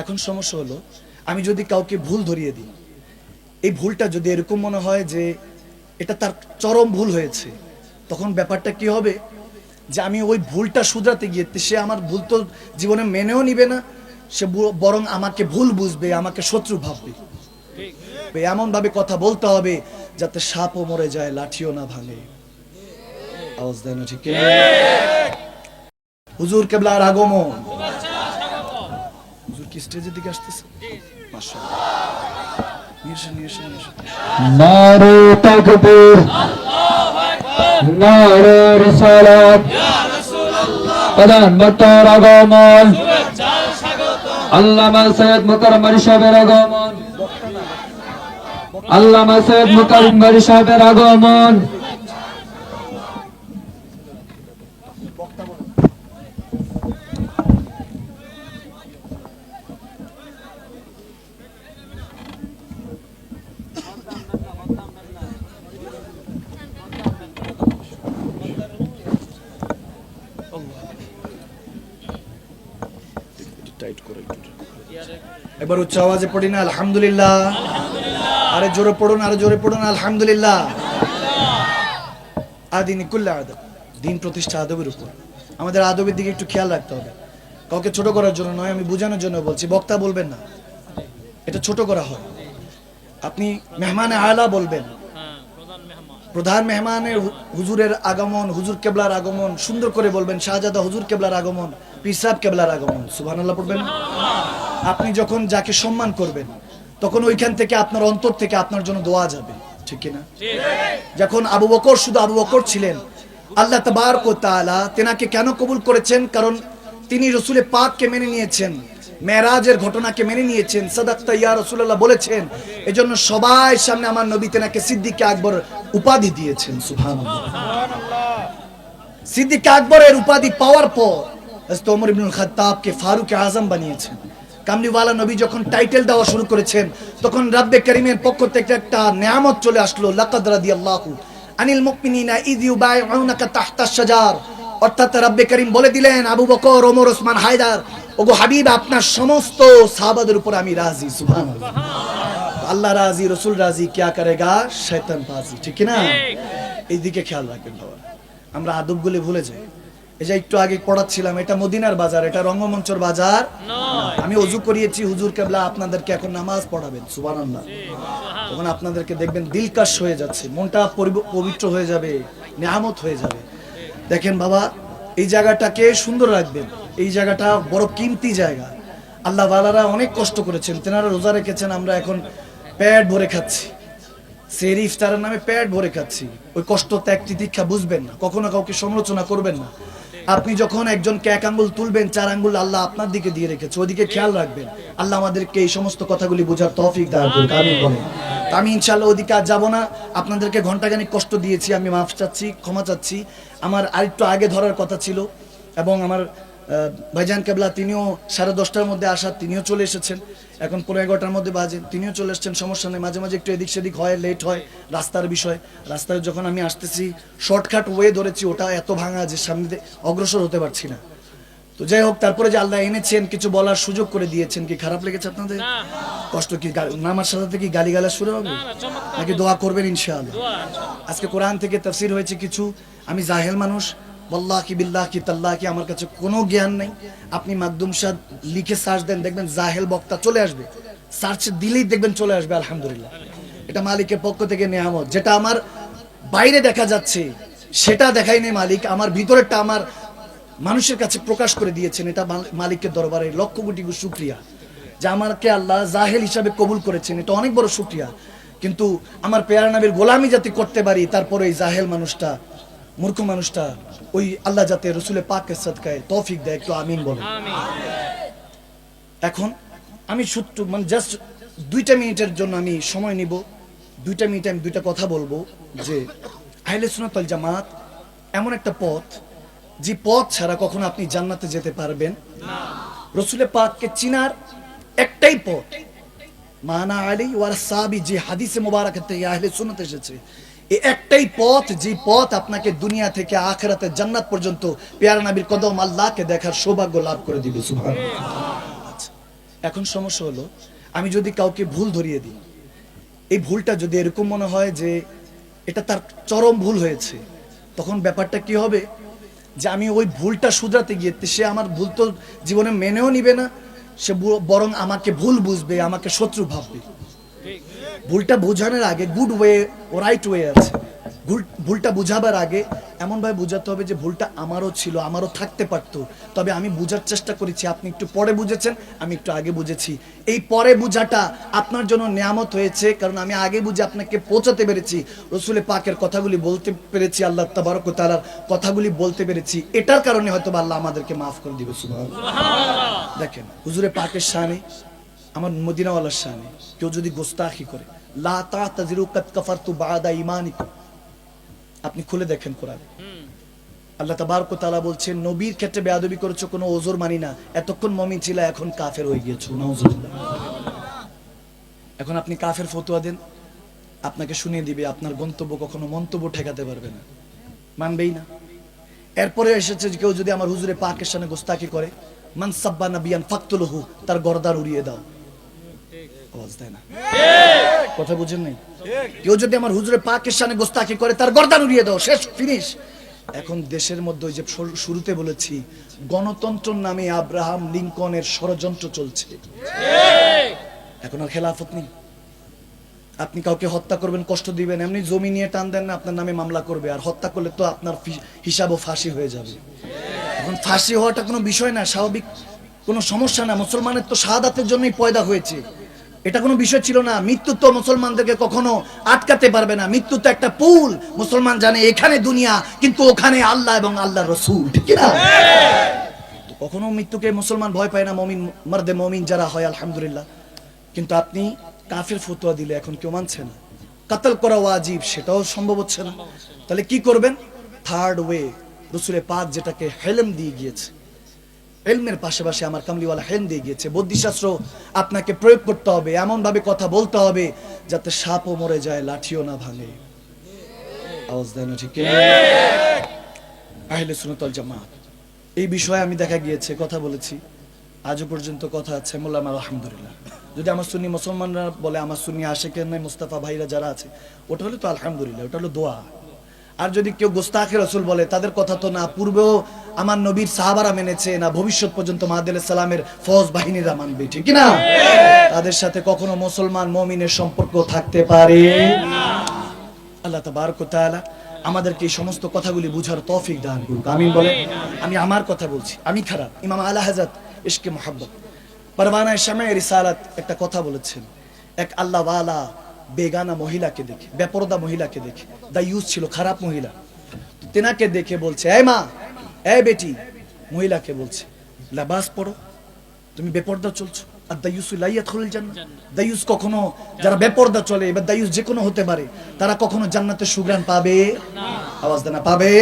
এখন সমস্যা হলো আমি যদি কাউকে ভুল ধরিয়ে দিই এই ভুলটা যদি এরকম মনে হয় যে এটা তার চরম ভুল হয়েছে তখন ব্যাপারটা কি হবে? যে আমি ওই ভুলটা শুধরাতে গিয়ে সে আমার ভুল তো জীবনে মেনেও নিবে না সে বরং আমাকে ভুল বুঝবে আমাকে শত্রু ভাববে। এমন ভাবে কথা বলতে হবে যাতে সাপও মরে যায় লাঠিও না ভাঙে। আওয়াজ দেয় না ঠিক কি না? হুজুর কেবলার আগমন। কি স্টেজের দিকে আসতেছে? নারে তাকবীর, নারে রিসালাত। প্রধানমন্ত্রীর আগমন। আল্লামা সৈয়দ মুকরম আলী সাহেবের আগমন। আল্লামা সৈয়দ সাহেবের আগমন। টাইট করে এবার উচ্চ আওয়াজে পড়ি না, আলহামদুলিল্লাহ। আরে জোরে পড়ুন আরে জোরে পড়ুন আলহামদুলিল্লাহ। আদিনী কুল্লা আদব, দিন প্রতিষ্ঠা আদবের উপর। আমাদের আদবের দিকে একটু খেয়াল রাখতে হবে। কাউকে ছোট করার জন্য নয়, আমি বোঝানোর জন্য বলছি, বক্তা বলবেন না। এটা ছোট করা হয়। আপনি মেহমানে আলা বলবেন। প্রধান মেহমানের হুজুরের আগমন হুজুর কেবলার আগমন সুন্দর করে বলবেন শাহজাদা হুজুর কেবলার আগমন পিসাব কেবলার আগমন। সুবহানাল্লাহ পড়বেন? আপনি যখন যাকে সম্মান করবেন তখন ওইখান থেকে আপনার অন্তর থেকে আপনার জন্য দোয়া যাবে। ঠিক কি না যখন আবু বকর শুধু আবু বকর ছিলেন আল্লাহ তাবারক ওয়া তাআলা তেনাকে কেন কবুল করেছেন? কারণ তিনি রসুলে পাককে মেনে নিয়েছেন। মেরাজের ঘটনাকে মেনে নিয়েছেন সাদাক্তা ইয়া রসুল্লাহ বলেছেন। এজন্য সবাই সামনে আমার নবী তেনাকে সিদ্দিকে আকবর উপাধি দিয়েছেন, সুবহানাল্লাহ। সিদ্দিক আকবরের উপাধি পাওয়ার পর ওমর ইবনুল খাত্তাবকে ফারুক আজম বানিয়েছেন। কামলিওয়ালা নবী যখন টাইটেল দেওয়া শুরু করেছেন, তখন রাব্বে করিমের পক্ষ থেকে একটা নিয়ামত চলে আসলো, লাকাদ রাদিয়াল্লাহু আনিল মুমিনিনা ইয ইউবাইউনাকা তাহতা শাজার। অর্থাৎ রাব্বে করিম বলে দিলেন আবু বকর ওমর ওসমান হায়দার ওগো হাবিব আপনার সমস্ত সাহাবাদের উপর আমি রাজি সুভান আল্লাহ রাজি রসুল রাজি কিয়া করেগা শৈতান পাজি ঠিক না এই দিকে খেয়াল রাখবেন বাবা আমরা আদব গুলি ভুলে যাই। এই যে একটু আগে পড়াচ্ছিলাম এটা মদিনার বাজার এটা রঙ্গমঞ্চর বাজার। আমি অজু করিয়েছি হুজুর কেবলা আপনাদেরকে এখন নামাজ পড়াবেন সুবান আল্লাহ তখন আপনাদেরকে দেখবেন দিলকাশ হয়ে যাচ্ছে মনটা পবিত্র হয়ে যাবে নেহামত হয়ে যাবে। দেখেন বাবা, এই জায়গাটাকে সুন্দর রাখবেন। এই জায়গাটা বড় কিমতি জায়গা। আল্লাহ বালারা অনেক কষ্ট করেছেন। তেনারা রোজা রেখেছেন, আমরা এখন প্যাড ভরে খাচ্ছি। সেরি ইফতারের নামে প্যাড ভরে খাচ্ছি। ওই কষ্ট ত্যাগটি দীক্ষা বুঝবেন না, কখনো কাউকে সমালোচনা করবেন না। আপনি যখন একজনকে এক আঙ্গুল তুলবেন, চার আঙ্গুল আল্লাহ আপনার দিকে দিয়ে রেখেছে ওদিকে খেয়াল রাখবেন। আল্লাহ আমাদেরকে এই সমস্ত কথাগুলি বোঝার তৌফিক দান বলেন। আমি ইনশাল্লাহ ওদিকে আর যাব না। আপনাদেরকে ঘন্টাখানিক কষ্ট দিয়েছি, আমি মাফ চাচ্ছি, ক্ষমা চাচ্ছি। আমার আরেকটু আগে ধরার কথা ছিল এবং আমার ভাইজান কেবলা তিনিও সাড়ে দশটার মধ্যে আসার তিনিও চলে এসেছেন। এখন পনেরো এগারোটার মধ্যে বাজে তিনিও চলে এসেছেন সমস্যা নেই। মাঝে মাঝে একটু এদিক সেদিক হয় লেট হয় রাস্তার বিষয়। রাস্তায় যখন আমি আসতেছি শর্টকাট ওয়ে ধরেছি ওটা এত ভাঙা যে সামনে অগ্রসর হতে পারছি না। তো যাই হোক তারপরে যে আল্লাহ এনেছেন কিছু বলার সুযোগ করে দিয়েছেন কি খারাপ লেগেছে আপনাদের? কষ্ট কি নামার সাথে কি গালি গালা শুরু হবে? নাকি দোয়া করবেন ইনশাআল্লাহ। আজকে কোরআন থেকে তাফসির হয়েছে কিছু। আমি জাহেল মানুষ বল্লাহ তাল্লাহ কি আমার কাছে কোনো জ্ঞান নেই। আপনি মাকদুম সাদ লিখে সার্চ দেন, দেখবেন জাহেল বক্তা চলে আসবে। সার্চ দিলেই দেখবেন চলে আসবে, আলহামদুলিল্লাহ। এটা মালিকের পক্ষ থেকে নেয়ামত। যেটা আমার বাইরে দেখা যাচ্ছে, সেটা দেখাই নেই মালিক। আমার ভিতরেরটা আমার মানুষের কাছে প্রকাশ করে দিয়েছেন। এটা মালিকের দরবারে লক্ষ কোটি শুক্রিয়া। যে আমাকে আল্লাহ জাহেল হিসাবে কবুল করেছেন, এটা অনেক বড় শুক্রিয়া। কিন্তু আমার পেয়ারা নবীর গোলামি যাতে করতে পারি, তারপরে এই জাহেল মানুষটা মূর্খ মানুষটা ওই আল্লাহ যাতে রসুলের পাকের সদকায় তৌফিক দেয় একটু আমিন বলে। এখন আমি সূত্র মানে জাস্ট দুইটা মিনিটের জন্য আমি সময় নিব। দুইটা মিনিটে আমি দুইটা কথা বলব যে আহলে সুনাতল জামাত এমন একটা পথ যে পথ ছাড়া কখনো আপনি জান্নাতে যেতে পারবেন রসুলের পাককে চিনার একটাই পথ। মানা আলী ওয়ার সাবি যে হাদিসে মোবারক থেকে আহলে সুন্নাত এসেছে একটাই পথ, যে পথ আপনাকে দুনিয়া থেকে আখেরাতে জান্নাত পর্যন্ত পেয়ারা নাবির কদম আল্লাহকে দেখার সৌভাগ্য লাভ করে দিবে, সুবহানাল্লাহ। এখন সমস্যা হলো, আমি যদি কাউকে ভুল ধরিয়ে দিই, এই ভুলটা যদি এরকম মনে হয় যে এটা তার চরম ভুল হয়েছে, তখন ব্যাপারটা কি হবে? যে আমি ওই ভুলটা শুধরাতে গিয়ে সে আমার ভুল তো জীবনে মেনেও নিবে না, সে বরং আমাকে ভুল বুঝবে, আমাকে শত্রু ভাববে। ভুলটা বোঝানোর আগে গুড ওয়ে ও রাইট ওয়ে আছে। ভুল- ভুলটা বুঝাবার আগে এমনভাবে বোঝাতে হবে যে ভুলটা আমারও ছিল, আমারও থাকতে পারতো। তবে আমি বোঝার চেষ্টা করেছি, আপনি একটু পরে বুঝেছেন, আমি একটু আগে বুঝেছি। এই পরে বুঝাটা আপনার জন্য নিয়ামত হয়েছে, কারণ আমি আগে বুঝে আপনাকে পৌঁছাতে পেরেছি। রসুলে পাকের কথাগুলি বলতে পেরেছি, আল্লাহ তাবারক তালার কথাগুলি বলতে পেরেছি। এটার কারণে হয়তো আল্লাহ আমাদেরকে মাফ করে দিবে। দেখেন, হুজুরে পাকের শানে আমার মদিনাওয়ালার শানে, কেউ যদি গোস্তাখি করে আপনি খুলে দেখেন কোরআন। আল্লাহ তাবারক তাআলা বলছেন, নবীর ক্ষেত্রে বেয়াদবি করেছ, কোনো ওজোর মানি না। এতক্ষণ মমিন ছিল, এখন কাফের হয়ে গিয়েছো। এখন আপনি কাফের ফতোয়া দেন, আপনাকে শুনিয়ে দিবে, আপনার গন্তব্য কখনো মন্তব্য ঠেকাতে পারবে না। মানবেই না। এরপরে এসেছে কেউ যদি আমার হুজুরে পাকের সামনে গোস্তাকি করে মানসাব্বা নাবিয়ান ফাকতুলহু, তার গর্দার উড়িয়ে দাও। আওয়াজ দেয় না? কথা বুঝেন নাই? কেউ যদি আমার হুজুরে পাকের সামনে গোস্তাকি করে তার গর্দান উড়িয়ে দাও শেষ ফিনিশ এখন দেশের মধ্যে ওই যে শুরুতে বলেছি গণতন্ত্র নামে আব্রাহাম লিঙ্কনের ষড়যন্ত্র চলছে। এখন আর খেলাফত নেই। আপনি কাউকে হত্যা করবেন কষ্ট দিবেন এমনি জমি নিয়ে টান দেন না আপনার নামে মামলা করবে আর হত্যা করলে তো আপনার হিসাবও ফাঁসি হয়ে যাবে। এখন ফাঁসি হওয়াটা কোনো বিষয় না স্বাভাবিক কোনো সমস্যা না মুসলমানের তো শাহাদাতের জন্যই পয়দা হয়েছে। এটা কোনো বিষয় ছিল না। মৃত্যু তো মুসলমানদেরকে কখনো আটকাতে পারবে না। মৃত্যু তো একটা পুল। মুসলমান জানে এখানে দুনিয়া, কিন্তু ওখানে আল্লাহ এবং আল্লাহ রসুল, ঠিক না কখনো মৃত্যুকে মুসলমান ভয় পায় না, মমিন, মর্দে মমিন যারা হয়, আলহামদুলিল্লাহ। কিন্তু আপনি কাফের ফতোয়া দিলে এখন কেউ মানছে না। কাতল করা ওয়াজিব, সেটাও সম্ভব হচ্ছে না। তাহলে কি করবেন? থার্ড ওয়ে রসুলে পাক যেটাকে হেলেম দিয়ে গিয়েছে এলমের পাশাপাশি আমার কামলিওয়ালা হেন দিয়ে গিয়েছে। বুদ্ধিশাস্ত্র আপনাকে প্রয়োগ করতে হবে এমন ভাবে কথা বলতে হবে যাতে সাপও মরে যায়, লাঠিও না ভাঙে। এই বিষয়ে আমি দেখা গিয়েছে, কথা বলেছি। আজও পর্যন্ত কথা আছে, মোল্লাম, আলহামদুলিল্লাহ। যদি আমার সুন্নি মুসলমানরা বলে, আমার সুন্নি আশেকের নাই, মুস্তাফা ভাইরা যারা আছে, ওটা হলো তো আলহামদুলিল্লাহ, ওটা হলো দোয়া। আর যদি কেউ গোস্তাখে রসুল বলে, তাদের কথা তো না, পূর্বেও আমার নবীর সাহাবারা মেনেছে না, ভবিষ্যৎ পর্যন্ত মাহাদিল সালামের ফৌজ বাহিনীরা মানবে, ঠিক না তাদের সাথে কখনো মুসলমান মমিনের সম্পর্ক থাকতে পারে আল্লাহ তাবারক ওয়া তাআলা আমাদেরকে এই সমস্ত কথাগুলি বুঝার তৌফিক দান করুক, আমিন বলে আমি আমার কথা বলছি, আমি খারাপ। ইমাম আলা হাজাত ইশকে মোহাব্বত পরবানায় শামে রিসালাত একটা কথা বলেছেন। এক আল্লাহ ওয়ালা বেগানা মহিলাকে দেখে বেপরদা মহিলাকে দেখে দা ইউজ ছিল খারাপ মহিলা। তেনাকে দেখে বলছে এ মা এ বেটি। মহিলাকে বলছে লাবাস পড়ো তুমি বেপরদা চলছো আর দায়ুস লাইয়াত খুলল জান্নাত। দায়ুস কখনো যারা বেপরদা চলে এবার দায়ুস যে কোনো হতে পারে তারা কখনো জান্নাতের সুগ্রাণ পাবে? আওয়াজ দেনা পাবে?